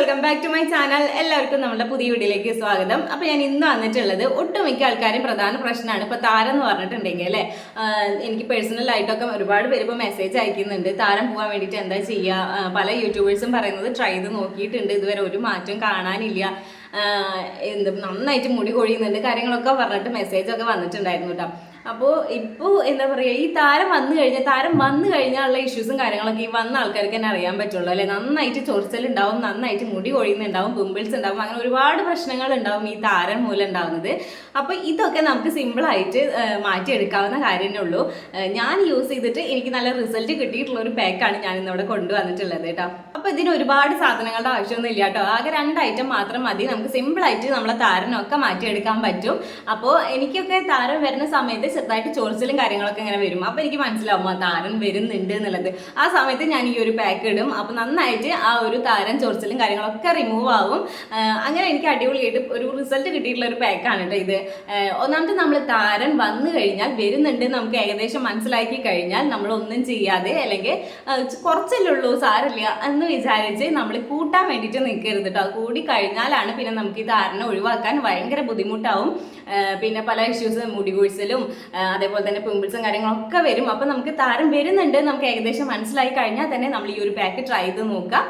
Welcome back to my channel. എല്ലാവർക്കും നമ്മുടെ പുതിയ വീഡിയോയിലേക്ക് സ്വാഗതം. അപ്പോൾ ഞാൻ ഇന്ന് വന്നിട്ടുള്ളത് ഒട്ടുമിക്ക ആൾക്കാരും പ്രധാന പ്രശ്നമാണ്. ഇപ്പോൾ താരം എന്ന് പറഞ്ഞിട്ടുണ്ടെങ്കിൽ അല്ലേ? എനിക്ക് പേഴ്സണൽ ആയിട്ടൊക്കെ ഒരുപാട് പേര് ഇപ്പോൾ മെസ്സേജ് അയക്കുന്നുണ്ട്. താരം പോകാൻ വേണ്ടിയിട്ട് എന്താ ചെയ്യുക പല യൂട്യൂബേഴ്സും പറയുന്നത് ട്രൈ ചെയ്ത് നോക്കിയിട്ടുണ്ട്. ഇതുവരെ ഒരു മാറ്റം കാണാനില്ല. എന്ത് നന്നായിട്ട് മുടി കൊഴിയുന്നുണ്ട്. കാര്യങ്ങളൊക്കെ പറഞ്ഞിട്ട് മെസ്സേജൊക്കെ വന്നിട്ടുണ്ടായിരുന്നു കേട്ടോ. അപ്പോൾ ഇപ്പോൾ എന്താ പറയുക ഈ താരം വന്നു കഴിഞ്ഞാൽ താരം വന്നു കഴിഞ്ഞാലുള്ള ഇഷ്യൂസും കാര്യങ്ങളൊക്കെ ഈ വന്ന ആൾക്കാർക്ക് തന്നെ അറിയാൻ പറ്റുള്ളൂ അല്ലെ? നന്നായിട്ട് ചൊറിച്ചലുണ്ടാവും നന്നായിട്ട് മുടി കൊഴിയുന്നുണ്ടാവും പിമ്പിൾസ് ഉണ്ടാവും അങ്ങനെ ഒരുപാട് പ്രശ്നങ്ങൾ ഉണ്ടാവും ഈ താരം മൂലം ഉണ്ടാവുന്നത്. അപ്പോൾ ഇതൊക്കെ നമുക്ക് സിമ്പിളായിട്ട് മാറ്റിയെടുക്കാവുന്ന കാര്യമേ ഉള്ളൂ. ഞാൻ യൂസ് ചെയ്തിട്ട് എനിക്ക് നല്ല റിസൾട്ട് കിട്ടിയിട്ടുള്ള ഒരു പാക്കാണ് ഞാൻ ഇന്നിവിടെ കൊണ്ടുവന്നിട്ടുള്ളത് കേട്ടോ. അപ്പോൾ ഇതിന് ഒരുപാട് സാധനങ്ങളുടെ ആവശ്യമൊന്നും ഇല്ല കേട്ടോ. ആകെ രണ്ട് ഐറ്റം മാത്രം മതി. നമുക്ക് സിമ്പിളായിട്ട് നമ്മളെ താരനൊക്കെ മാറ്റിയെടുക്കാൻ പറ്റും. അപ്പോൾ എനിക്കൊക്കെ താരം വരുന്ന സമയത്ത് ചെറുതായിട്ട് ചോറിച്ചിലും കാര്യങ്ങളൊക്കെ ഇങ്ങനെ വരും. അപ്പോൾ എനിക്ക് മനസ്സിലാവും ആ താരൻ വരുന്നുണ്ട് എന്നുള്ളത്. ആ സമയത്ത് ഞാൻ ഈ ഒരു പാക്ക് ഇടും. അപ്പോൾ നന്നായിട്ട് ആ ഒരു താരൻ ചോറിച്ചിലും കാര്യങ്ങളൊക്കെ റിമൂവ് ആവും. അങ്ങനെ എനിക്ക് അടിപൊളിയായിട്ട് ഒരു റിസൾട്ട് കിട്ടിയിട്ടുള്ള ഒരു പാക്കാണ് കേട്ടോ ഇത്. ഒന്നാമത്തെ നമ്മൾ താരൻ വന്നു കഴിഞ്ഞാൽ വരുന്നുണ്ട് നമുക്ക് ഏകദേശം മനസ്സിലാക്കി കഴിഞ്ഞാൽ നമ്മൾ ഒന്നും ചെയ്യാതെ അല്ലെങ്കിൽ കുറച്ചല്ലേ ഉള്ളൂ സാരമില്ല എന്ന് വിചാരിച്ച് നമ്മൾ കൂട്ടാൻ വേണ്ടിയിട്ട് നിൽക്കരുത് കേട്ടോ കൂടി കഴിഞ്ഞാലാണ് പിന്നെ നമുക്ക് ഈ താരനെ ഒഴിവാക്കാൻ ഭയങ്കര ബുദ്ധിമുട്ടാവും. പിന്നെ പല ഇഷ്യൂസ് മുടി കൊഴിച്ചിലും അതേപോലെ തന്നെ പിമ്പിൾസും കാര്യങ്ങളൊക്കെ വരും. അപ്പം നമുക്ക് താരം വരുന്നുണ്ട്. നമുക്ക് ഏകദേശം മനസ്സിലായി കഴിഞ്ഞാൽ തന്നെ നമ്മൾ ഈ ഒരു പാക്ക് ട്രൈ ചെയ്ത് നോക്കുക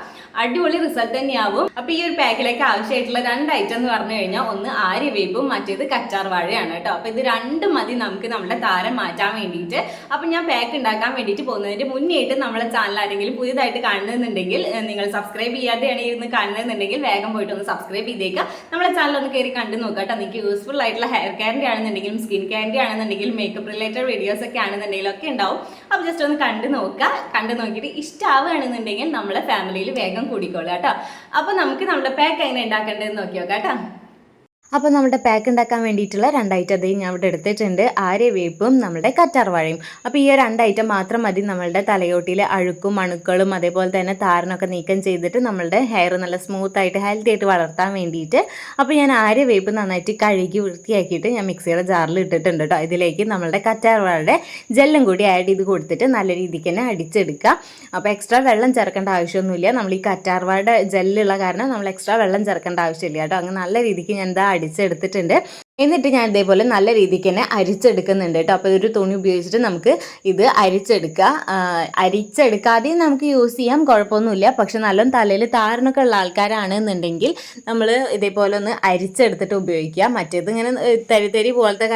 അടിപൊളി റിസൾട്ട് തന്നെയാവും. അപ്പോൾ ഈ ഒരു പാക്കിലേക്ക് ആവശ്യമായിട്ടുള്ള രണ്ട് ഐറ്റം എന്ന് പറഞ്ഞു കഴിഞ്ഞാൽ ഒന്ന് ആര്യവേപ്പും മറ്റേത് കറ്റാർ വാഴയാണ് കേട്ടോ. അപ്പോൾ ഇത് രണ്ടും മതി നമുക്ക് നമ്മുടെ താരം മാറ്റാൻ വേണ്ടിയിട്ട്. അപ്പോൾ ഞാൻ പാക്ക് ഉണ്ടാക്കാൻ വേണ്ടിയിട്ട് പോകുന്നതിന്റെ മുന്നേയിട്ട് നമ്മളെ ചാനൽ ആരെങ്കിലും പുതിയതായിട്ട് കാണുന്നുണ്ടെങ്കിൽ നിങ്ങൾ സബ്സ്ക്രൈബ് ചെയ്യാതെയാണ് ഇരുന്ന് കാണുന്നുണ്ടെങ്കിൽ വേഗം പോയിട്ട് ഒന്ന് സബ്സ്ക്രൈബ് ചെയ്തേക്കുക നമ്മളെ ചാനൽ ഒന്ന് കയറി കണ്ടു നോക്കാം കേട്ടോ നിങ്ങൾക്ക് യൂസ്ഫുൾ ആയിട്ടുള്ള ഹെയർ കെയറിന്റെ ആണെന്നുണ്ടെങ്കിലും സ്കിൻ കെയറിന്റെ ആണെന്നുണ്ടെങ്കിലും മേക്കപ്പ് റിലേറ്റഡ് വീഡിയോസ് ഒക്കെ ആണെന്നുണ്ടെങ്കിലും ഒക്കെ ഉണ്ടാവും. അപ്പോൾ ജസ്റ്റ് ഒന്ന് കണ്ടു നോക്കുക. കണ്ടു നോക്കിയിട്ട് ഇഷ്ടമാവുകയാണെന്നുണ്ടെങ്കിൽ നമ്മളെ ഫാമിലിയിൽ വേഗം കൂടിക്കോളൂ കേട്ടോ. അപ്പോൾ നമുക്ക് നമ്മുടെ പാക്ക് എങ്ങനെ ഉണ്ടാക്കേണ്ടതെന്ന് നോക്കിയോ നോക്കാം കേട്ടോ. അപ്പോൾ നമ്മുടെ പാക്ക് ഉണ്ടാക്കാൻ വേണ്ടിയിട്ടുള്ള രണ്ട് ഐറ്റം അതേ ഞാൻ ഇവിടെ എടുത്തിട്ടുണ്ട്. ആര്യവേപ്പും നമ്മുടെ കറ്റാർവാഴയും അപ്പോൾ ഈ രണ്ട് ഐറ്റം മാത്രം മതി. നമ്മളുടെ തലയോട്ടിയിലെ അഴുക്കും അണുക്കളും അതേപോലെ തന്നെ താരനൊക്കെ നീക്കം ചെയ്തിട്ട് നമ്മളുടെ ഹെയർ നല്ല സ്മൂത്ത് ആയിട്ട് ഹെൽത്തി ആയിട്ട് വളർത്താൻ വേണ്ടിയിട്ട്. അപ്പോൾ ഞാൻ ആര്യവേപ്പ് നന്നായിട്ട് കഴുകി വൃത്തിയാക്കിയിട്ട് ഞാൻ മിക്സിയുടെ ജാറിൽ ഇട്ടിട്ടുണ്ട് കേട്ടോ ഇതിലേക്ക് നമ്മളുടെ കറ്റാർവാഴയുടെ ജെല്ലും കൂടി ആഡ് ചെയ്ത് കൊടുത്തിട്ട് നല്ല രീതിക്ക് തന്നെ അടിച്ചെടുക്കുക. അപ്പോൾ എക്സ്ട്രാ വെള്ളം ചേർക്കേണ്ട ആവശ്യമൊന്നുമില്ല. നമ്മൾ ഈ കറ്റാർവാഴയുടെ ജെല്ലുള്ള കാരണം നമ്മൾ എക്സ്ട്രാ വെള്ളം ചേർക്കേണ്ട ആവശ്യമില്ല കേട്ടോ അങ്ങനെ നല്ല രീതിക്ക് ഞാൻ എന്താ അടിച്ചെടുത്തിട്ടുണ്ട് എന്നിട്ട് ഞാൻ ഇതേപോലെ നല്ല രീതിക്ക് തന്നെ അരിച്ചെടുക്കുന്നുണ്ട് കേട്ടോ. അപ്പോൾ ഇതൊരു തുണി ഉപയോഗിച്ചിട്ട് നമുക്ക് ഇത് അരിച്ചെടുക്കുക. അരിച്ചെടുക്കാതെയും നമുക്ക് യൂസ് ചെയ്യാം. കുഴപ്പമൊന്നുമില്ല. പക്ഷെ നല്ലോണം തലയിൽ താരനൊക്കെ ഉള്ള ആൾക്കാരാണെന്നുണ്ടെങ്കിൽ നമ്മൾ ഇതേപോലെ ഒന്ന് അരിച്ചെടുത്തിട്ട് ഉപയോഗിക്കുക. മറ്റേത് ഇങ്ങനെ ഏ, തരി തരി പോലത്തെ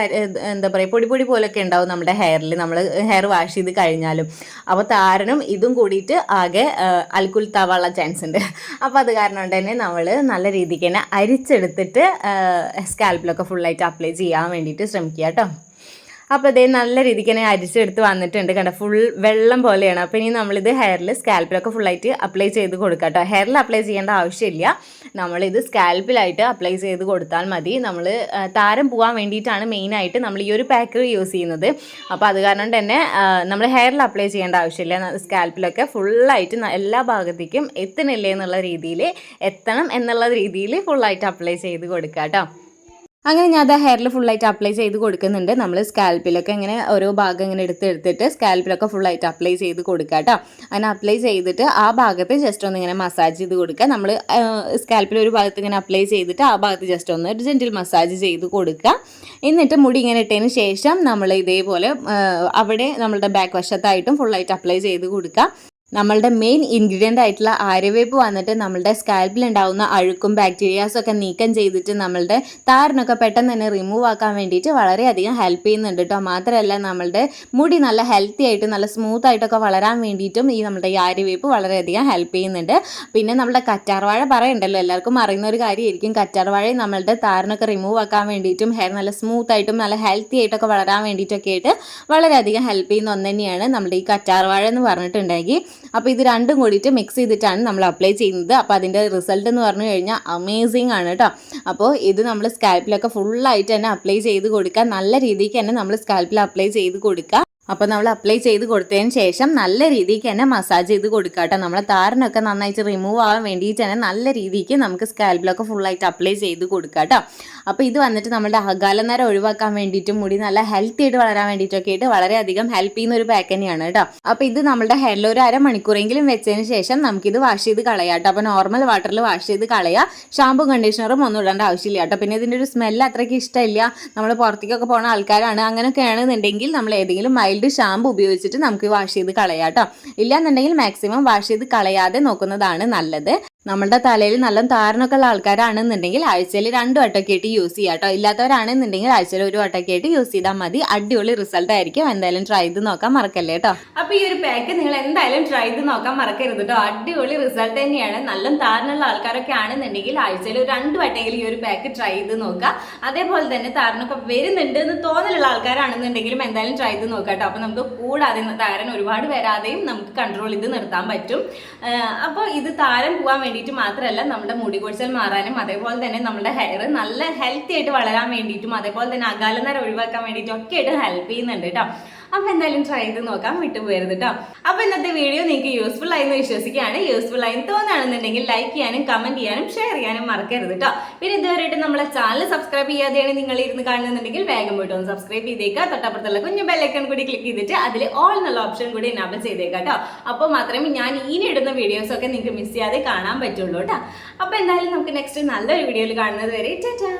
എന്താ പറയുക പൊടി പൊടി പോലൊക്കെ ഉണ്ടാവും നമ്മുടെ ഹെയറിൽ നമ്മൾ ഹെയർ വാഷ് ചെയ്ത് കഴിഞ്ഞാലും. അപ്പോൾ താരനും ഇതും കൂടിയിട്ട് ആകെ അൽക്കുൽത്താവാനുള്ള ചാൻസ് ഉണ്ട്. അപ്പോൾ അത് കാരണം കൊണ്ട് തന്നെ നമ്മൾ നല്ല രീതിക്ക് തന്നെ അരിച്ചെടുത്തിട്ട് സ്കാൽപ്പിലൊക്കെ ഫുള്ളായിട്ട് അപ്ലൈ ചെയ്യാൻ വേണ്ടിയിട്ട് ശ്രമിക്കുക കേട്ടോ. അപ്പോൾ ഇതേ നല്ല രീതിക്ക് തന്നെ അരിച്ചെടുത്ത് വന്നിട്ടുണ്ട് കണ്ട. ഫുൾ വെള്ളം പോലെയാണ്. അപ്പോൾ ഇനി നമ്മളിത് ഹെയറിൽ സ്കാൽപ്പിലൊക്കെ ഫുള്ളായിട്ട് അപ്ലൈ ചെയ്ത് കൊടുക്കുക കേട്ടോ. ഹെയറിൽ അപ്ലൈ ചെയ്യേണ്ട ആവശ്യമില്ല. നമ്മളിത് സ്കാൽപ്പിലായിട്ട് അപ്ലൈ ചെയ്ത് കൊടുത്താൽ മതി. നമ്മൾ താരം പോകാൻ വേണ്ടിയിട്ടാണ് മെയിനായിട്ട് നമ്മൾ ഈ ഒരു പാക്ക് യൂസ് ചെയ്യുന്നത്. അപ്പോൾ അത് കാരണം തന്നെ നമ്മൾ ഹെയറിൽ അപ്ലൈ ചെയ്യേണ്ട ആവശ്യമില്ല. സ്കാൽപ്പിലൊക്കെ ഫുള്ളായിട്ട് എല്ലാ ഭാഗത്തേക്കും എത്തണില്ലേ എന്നുള്ള രീതിയിൽ എത്തണം എന്നുള്ള രീതിയിൽ ഫുള്ളായിട്ട് അപ്ലൈ ചെയ്ത് കൊടുക്കുക കേട്ടോ. അങ്ങനെ ഞാൻ അത് ഹെയറിൽ ഫുള്ളായിട്ട് അപ്ലൈ ചെയ്ത് കൊടുക്കുന്നുണ്ട്. നമ്മൾ സ്കാൽപ്പിലൊക്കെ ഇങ്ങനെ ഓരോ ഭാഗം ഇങ്ങനെ എടുത്ത് എടുത്തിട്ട് സ്കാൽപ്പിലൊക്കെ ഫുള്ളായിട്ട് അപ്ലൈ ചെയ്ത് കൊടുക്കുക കേട്ടോ അങ്ങനെ അപ്ലൈ ചെയ്തിട്ട് ആ ഭാഗത്ത് ജസ്റ്റ് ഒന്ന് ഇങ്ങനെ മസാജ് ചെയ്ത് കൊടുക്കുക നമ്മൾ സ്കാൽപ്പിൽ ഒരു ഭാഗത്ത് ഇങ്ങനെ അപ്ലൈ ചെയ്തിട്ട് ആ ഭാഗത്ത് ജസ്റ്റ് ഒന്ന് ഒരു ജെന്റിൽ മസാജ് ചെയ്ത് കൊടുക്കുക എന്നിട്ട് മുടി ഇങ്ങനെ ഇട്ടതിന് ശേഷം നമ്മൾ ഇതേപോലെ അവിടെ നമ്മളുടെ ബാക്ക് വശത്തായിട്ടും ഫുള്ളായിട്ട് അപ്ലൈ ചെയ്ത് കൊടുക്കുക നമ്മളുടെ മെയിൻ ഇൻഗ്രീഡിയന്റ് ആയിട്ടുള്ള ആര്യവേപ്പ് വന്നിട്ട് നമ്മളുടെ സ്കാൽപ്പിൽ ഉണ്ടാവുന്ന അഴുക്കും ബാക്ടീരിയാസും ഒക്കെ നീക്കം ചെയ്തിട്ട് നമ്മളുടെ താരനൊക്കെ പെട്ടെന്ന് തന്നെ റിമൂവ് ആക്കാൻ വേണ്ടിയിട്ട് വളരെയധികം ഹെൽപ്പ് ചെയ്യുന്നുണ്ട് കേട്ടോ മാത്രമല്ല നമ്മളുടെ മുടി നല്ല ഹെൽത്തി ആയിട്ട് നല്ല സ്മൂത്ത് ആയിട്ടൊക്കെ വളരാൻ വേണ്ടിയിട്ടും ഈ നമ്മുടെ ഈ ആര്യവേപ്പ് വളരെയധികം ഹെൽപ്പ് ചെയ്യുന്നുണ്ട്. പിന്നെ നമ്മുടെ കറ്റാർവാഴ പറയണ്ടല്ലോ. എല്ലാവർക്കും അറിയുന്ന ഒരു കാര്യമായിരിക്കും. കറ്റാർവാഴ നമ്മളുടെ താരനൊക്കെ റിമൂവ് ആക്കാൻ വേണ്ടിയിട്ടും ഹെയർ നല്ല സ്മൂത്ത് ആയിട്ടും നല്ല ഹെൽത്തി ആയിട്ടൊക്കെ വളരാൻ വേണ്ടിയിട്ടൊക്കെ ആയിട്ട് വളരെയധികം ഹെൽപ്പ് ചെയ്യുന്ന ഒന്ന് തന്നെയാണ് നമ്മുടെ ഈ കറ്റാർവാഴ എന്ന് പറഞ്ഞിട്ടുണ്ടെങ്കിൽ. അപ്പോൾ ഇത് രണ്ടും കൂടിയിട്ട് മിക്സ് ചെയ്തിട്ടാണ് നമ്മൾ അപ്ലൈ ചെയ്യുന്നത്. അപ്പോൾ അതിന്റെ റിസൾട്ട് എന്ന് പറഞ്ഞു കഴിഞ്ഞാൽ അമേസിങ് ആണ് കേട്ടോ അപ്പോൾ ഇത് നമ്മൾ സ്കാൽപ്പിലൊക്കെ ഫുള്ളായിട്ട് തന്നെ അപ്ലൈ ചെയ്ത് കൊടുക്കുക. നല്ല രീതിക്ക് തന്നെ നമ്മൾ സ്കാൽപ്പിൽ അപ്ലൈ ചെയ്ത് കൊടുക്കുക. അപ്പോൾ നമ്മൾ അപ്ലൈ ചെയ്ത് കൊടുത്തതിന് ശേഷം നല്ല രീതിക്ക് തന്നെ മസാജ് ചെയ്ത് കൊടുക്കുക കേട്ടോ നമ്മളെ താരനൊക്കെ നന്നായിട്ട് റിമൂവ് ആവാൻ വേണ്ടിയിട്ട് തന്നെ നല്ല രീതിക്ക് നമുക്ക് സ്കാൽപ്പിലൊക്കെ ഫുള്ളായിട്ട് അപ്ലൈ ചെയ്ത് കൊടുക്കുക കേട്ടോ അപ്പോൾ ഇത് വന്നിട്ട് നമ്മുടെ അകാലനര ഒഴിവാക്കാൻ വേണ്ടിയിട്ടും മുടി നല്ല ഹെൽത്തി ആയിട്ട് വളരാൻ വേണ്ടിയിട്ടൊക്കെ ആയിട്ട് വളരെയധികം ഹെൽപ്പ് ചെയ്യുന്ന ഒരു പാക്ക് തന്നെയാണ് കേട്ടോ. അപ്പോൾ ഇത് നമ്മുടെ ഹെയറിൽ ഒരു അരമണിക്കൂറെങ്കിലും വെച്ചതിന് ശേഷം നമുക്കിത് വാഷ് ചെയ്ത് കളയാം കേട്ടോ. അപ്പോൾ നോർമൽ വാട്ടറിൽ വാഷ് ചെയ്ത് കളയാം ഷാമ്പും കണ്ടീഷണറും ഒന്നും ഇടേണ്ട ആവശ്യമില്ല കേട്ടോ. പിന്നെ ഇതിന്റെ ഒരു സ്മെല്ല് അത്രയ്ക്ക് ഇഷ്ടമില്ല. നമ്മൾ പുറത്തേക്കൊക്കെ പോകുന്ന ആൾക്കാരാണ്. അങ്ങനെയൊക്കെ ആണെന്നുണ്ടെങ്കിൽ നമ്മൾ ഏതെങ്കിലും മൈൽഡ് ഷാമ്പു ഉപയോഗിച്ചിട്ട് നമുക്ക് വാഷ് ചെയ്ത് കളയാം കേട്ടോ. ഇല്ലാന്നുണ്ടെങ്കിൽ മാക്സിമം വാഷ് ചെയ്ത് കളയാതെ നോക്കുന്നതാണ് നല്ലത്. നമ്മളുടെ തലയിൽ നല്ല താരനൊക്കെ ഉള്ള ആൾക്കാരാണെന്നുണ്ടെങ്കിൽ ആഴ്ചയിൽ രണ്ട് വട്ടമൊക്കെ ആയിട്ട് യൂസ് ചെയ്യാം കേട്ടോ ഇല്ലാത്തവരാണെന്നുണ്ടെങ്കിൽ ആഴ്ചയിൽ ഒരു വട്ടമൊക്കെ ആയിട്ട് യൂസ് ചെയ്താൽ മതി. അടിപൊളി റിസൾട്ട് ആയിരിക്കും. എന്തായാലും ട്രൈ ചെയ്ത് നോക്കാൻ മറക്കല്ലേ കേട്ടോ അപ്പൊ ഈ ഒരു പാക്ക് നിങ്ങൾ എന്തായാലും ട്രൈ ചെയ്ത് നോക്കാൻ മറക്കരുത് കേട്ടോ അടിപൊളി റിസൾട്ട് തന്നെയാണ്. നല്ല താരനുള്ള ആൾക്കാരൊക്കെ ആണെന്നുണ്ടെങ്കിൽ ആഴ്ചയിൽ രണ്ട് വട്ടെങ്കിലും ഈ ഒരു പാക്ക് ട്രൈ ചെയ്ത് നോക്കുക. അതേപോലെ തന്നെ താരനൊക്കെ വരുന്നുണ്ട് എന്ന് തോന്നലുള്ള ആൾക്കാരാണെന്നുണ്ടെങ്കിലും എന്തായാലും ട്രൈ ചെയ്ത് നോക്കാം കേട്ടോ അപ്പൊ നമുക്ക് കൂടാതെ താരൻ ഒരുപാട് വരാതെയും നമുക്ക് കൺട്രോൾ ചെയ്ത് നിർത്താൻ പറ്റും. അപ്പോൾ ഇത് താരൻ പോകാൻ വേണ്ടിയിട്ട് മാത്രമല്ല നമ്മുടെ മുടി കൊഴിച്ചൽ മാറാനും അതേപോലെ തന്നെ നമ്മുടെ ഹെയർ നല്ല ഹെൽത്തി ആയിട്ട് വളരാൻ വേണ്ടിയിട്ടും അതേപോലെ തന്നെ അകാലനര ഒഴിവാക്കാൻ വേണ്ടിയിട്ടും ഒക്കെ ആയിട്ട് ഹെൽപ്പ് ചെയ്യുന്നുണ്ട് കേട്ടോ അപ്പൊ എന്തായാലും ട്രൈ ചെയ്ത് നോക്കാൻ വിട്ടുപോകരുത് കേട്ടോ അപ്പൊ ഇന്നത്തെ വീഡിയോ നിങ്ങൾക്ക് യൂസ്ഫുൾ ആയി എന്ന് വിശ്വസിക്കുകയാണ്. യൂസ്ഫുൾ ആയി തോന്നുകയാണെന്നുണ്ടെങ്കിൽ ലൈക്ക് ചെയ്യാനും കമന്റ് ചെയ്യാനും ഷെയർ ചെയ്യാനും മറക്കരുത് കേട്ടോ പിന്നെ ഇതുവരെയായിട്ട് നമ്മളെ ചാനൽ സബ്സ്ക്രൈബ് ചെയ്യാതെയാണ് നിങ്ങൾ ഇരുന്ന് കാണുന്നുണ്ടെങ്കിൽ വേഗം പോയിട്ട് ഒന്ന് സബ്സ്ക്രൈബ് ചെയ്തേക്കുക തൊട്ടപ്പുറത്തുള്ള കുഞ്ഞു ബെല്ലൈക്കൺ കൂടി ക്ലിക്ക് ചെയ്തിട്ട് അതിൽ ഓൾ എന്നുള്ള ഓപ്ഷൻ കൂടി എനാബിൾ ചെയ്തേക്കാം കേട്ടോ അപ്പോൾ മാത്രമേ ഞാൻ ഇനി ഇടുന്ന വീഡിയോസൊക്കെ നിങ്ങൾക്ക് മിസ് ചെയ്യാതെ കാണാൻ പറ്റുള്ളൂ കേട്ടോ അപ്പോൾ എന്തായാലും നമുക്ക് നെക്സ്റ്റ് നല്ലൊരു വീഡിയോയിൽ കാണുന്നത് വരെ ടാറ്റാ